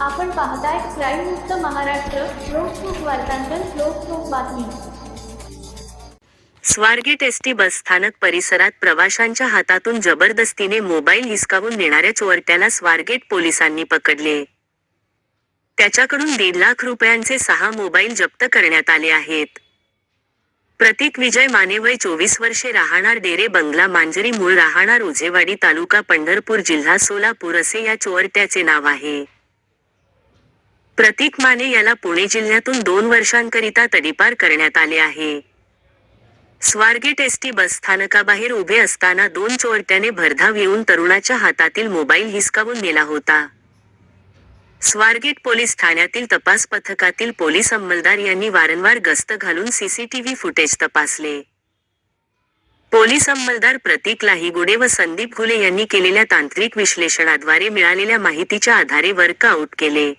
आपण पाहताय क्राईम मुक्त महाराष्ट्र लोकसुख वार्तांकन लोकसुख बातमी. स्वारगेट एसटी बस स्थानक परिसरात प्रवाशांच्या हातातून जबरदस्तीने मोबाईल हिसकावून नेणाऱ्या चोरट्याला स्वारगेट पोलिसांनी पकडले. त्याच्याकडून दीड लाख रुपयांचे सहा मोबाईल जप्त करण्यात आले आहेत. प्रतीक विजय माने वय चोवीस वर्षे राहणार डेरे बंगला मांजरी मूळ राहणार उझेवाडी तालुका पंढरपूर जिल्हा सोलापूर असे या चोरट्याचे नाव आहे. प्रतीक माने याला पुणे जिल्ह्यातून दोन वर्षांकरिता तडीपार करण्यात आले आहे. स्वारगेट एसटी बस स्थानकाबाहेर उभे असताना दोन चोरट्याने भरधाव येऊन तरुणाच्या हातातील मोबाईल हिसकावून नेला होता. स्वारगेट पोलीस ठाण्यातील तपास पथकातील पोलीस अंमलदार यांनी वारंवार गस्त घालून सीसीटीव्ही फुटेज तपासले. पोलीस अंमलदार प्रतीक लाहिगुडे व संदीप घुले यांनी केलेल्या तांत्रिक विश्लेषणाद्वारे मिळालेल्या माहितीच्या आधारे वर्कआउट केले.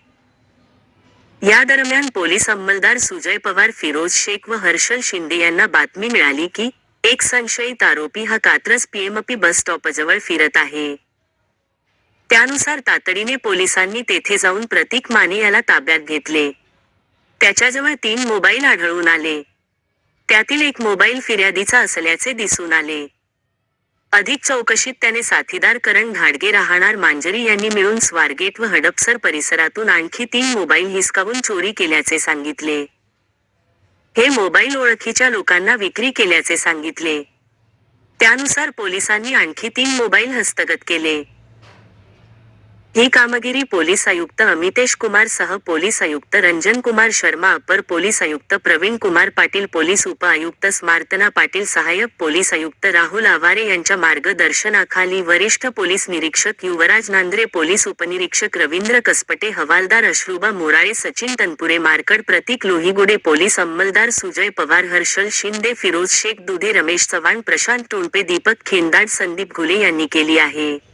या दरम्यान पोलीस अंमलदार सुजय पवार फिरोज शेख व हर्षल शिंदे यांना बातमी मिळाली की एक संशयित आरोपी हा कात्रज पीएमपी बस स्टॉपजवळ फिरत आहे. त्यानुसार तातडीने पोलिसांनी तेथे जाऊन प्रतीक माने याला ताब्यात घेतले. त्याच्याजवळ तीन मोबाईल आढळून आले. त्यातील एक मोबाईल फिर्यादीचा असल्याचे दिसून आले. अधिक चौकशीत त्याने साथीदार करण घाडगे राहणार मांजरी यांनी मिळून स्वारगेट व हडपसर परिसरातून आणखी तीन मोबाईल हिसकावून चोरी केल्याचे सांगितले. हे मोबाईल ओळखीच्या लोकांना विक्री केल्याचे सांगितले. त्यानुसार पोलिसांनी आणखी तीन मोबाईल हस्तगत केले. ही कामगिरी पोलीस आयुक्त अमितेश कुमार सह पोलीस आयुक्त रंजन कुमार शर्मा अपर पोलीस आयुक्त प्रवीण कुमार पाटील पोलीस उप आयुक्त स्मार्तना पाटील सहाय्यक पोलीस आयुक्त राहुल आवारे यांच्या मार्गदर्शनाखाली वरिष्ठ पोलीस निरीक्षक युवराज नांद्रे पोलीस उपनिरीक्षक रवींद्र कसपटे हवालदार अश्रुबा मोराळे सचिन तनपुरे मार्कड प्रतीक लोहीगुडे पोलीस अंमलदार सुजय पवार हर्षल शिंदे फिरोज शेख दुधे रमेश चव्हाण प्रशांत टोणपे दीपक खेंदाड संदीप घुले यांनी केली आहे.